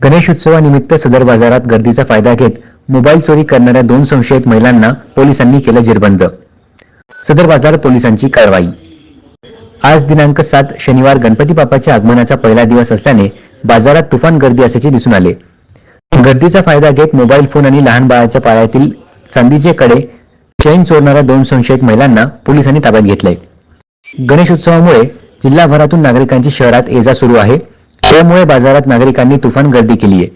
गणेशोत्सवानिमित्त सदर बाजारात गर्दीचा फायदा घेत मोबाईल चोरी करणाऱ्या दोन संशयित महिलांना पोलिसांनी केलं जिरबंद. सदर बाजार पोलिसांची कारवाई. आज दिनांक सात शनिवार गणपती बाप्पाच्या आगमनाचा पहिला दिवस असल्याने बाजारात तुफान गर्दी असल्याचे दिसून आले. गर्दीचा फायदा घेत मोबाईल फोन आणि लहान बाळाच्या पायातील चांदीचे कडे चैन चोरणाऱ्या दोन संशयित महिलांना पोलिसांनी ताब्यात घेतलंय. गणेशोत्सवामुळे जिल्हाभरातून नागरिकांची शहरात ये जा सुरू आहे. त्यामुळे बाजारात नागरिकांनी तुफान गर्दी केली आहे.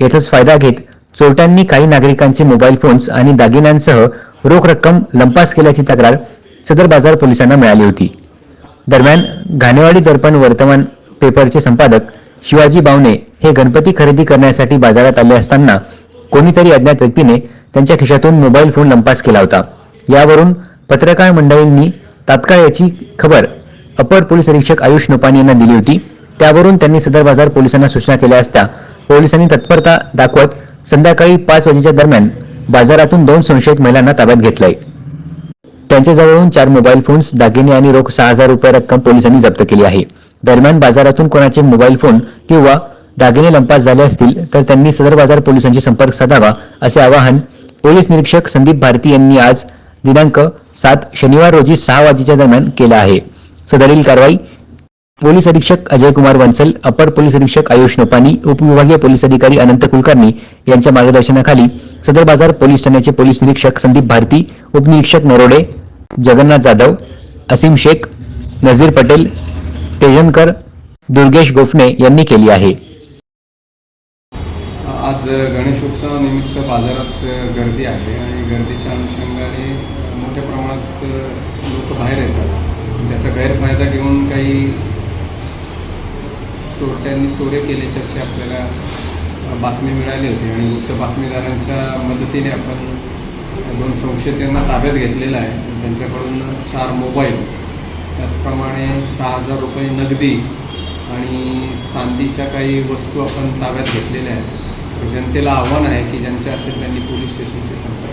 याचाच फायदा घेत चोरट्यांनी काही नागरिकांचे मोबाईल फोन्स आणि दागिन्यांसह रोख रक्कम लंपास केल्याची तक्रार सदर बाजार पोलिसांना मिळाली होती. दरम्यान घाणेवाडी दर्पण वर्तमान पेपरचे संपादक शिवाजी बावणे हे गणपती खरेदी करण्यासाठी बाजारात आले असताना कोणीतरी अज्ञात व्यक्तीने त्यांच्या खिशातून मोबाईल फोन लंपास केला होता. यावरून पत्रकार मंडळींनी तात्काळ याची खबर अपर पोलीस अधीक्षक आयुष नोपानी यांना दिली होती. त्यावरून त्यांनी सदर बाजार पोलिसांना सूचना केल्या असता पोलिसांनी तत्परता दाखवत संध्याकाळी पाच वाजेच्या दरम्यान बाजारातून दोन संशयित महिलांना ताब्यात घेतलंय. त्यांच्याजवळून चार मोबाईल फोन्स दागिने आणि रोख सहा हजार रुपये रक्कम पोलिसांनी जप्त केली आहे. दरम्यान बाजारातून कोणाचे मोबाईल फोन किंवा दागिने लंपास झाले असतील तर त्यांनी सदर बाजार पोलिसांशी संपर्क साधावा असे आवाहन पोलीस निरीक्षक संदीप भारती यांनी आज दिनांक सात शनिवार रोजी सहा वाजेच्या दरम्यान केला आहे. सदरील कारवाई पोलीस अधीक्षक अजय कुमार वंसल अपर पोलीस अधीक्षक आयुष नोपानी उपविभागीय पोलीस अधिकारी अनंत कुलकर्णी यांच्या मार्गदर्शनाखाली सदर बाजार पोलीस ठाण्याचे पोलीस निरीक्षक संदीप भारती उपनिरीक्षक नरोडे जगन्नाथ जाधव असीम शेख नझीर पटेल तेजनकर दुर्गेश गोफणे यांनी केली आहे. आज गणेशोत्सवानिमित्त बाजारात गर्दी आहे आणि गर्दीच्या अनुषंगाने मोठ्या प्रमाणात लोक बाहेर येतात. त्याचा गैरफायदा घेऊन काही चोरट्यांनी चोरे केल्याची अशी आपल्याला बातमी मिळाली होती. आणि गुप्त बातमीदारांच्या मदतीने आपण दोन संशयितांना ताब्यात घेतलेला आहे. त्यांच्याकडून चार मोबाईल त्याचप्रमाणे सहा हजार रुपये नगदी आणि चांदीच्या काही वस्तू आपण ताब्यात घेतलेल्या आहेत. जनतेला आव्हान आहे की ज्यांच्या असेल त्यांनी पोलीस स्टेशनची संपर्क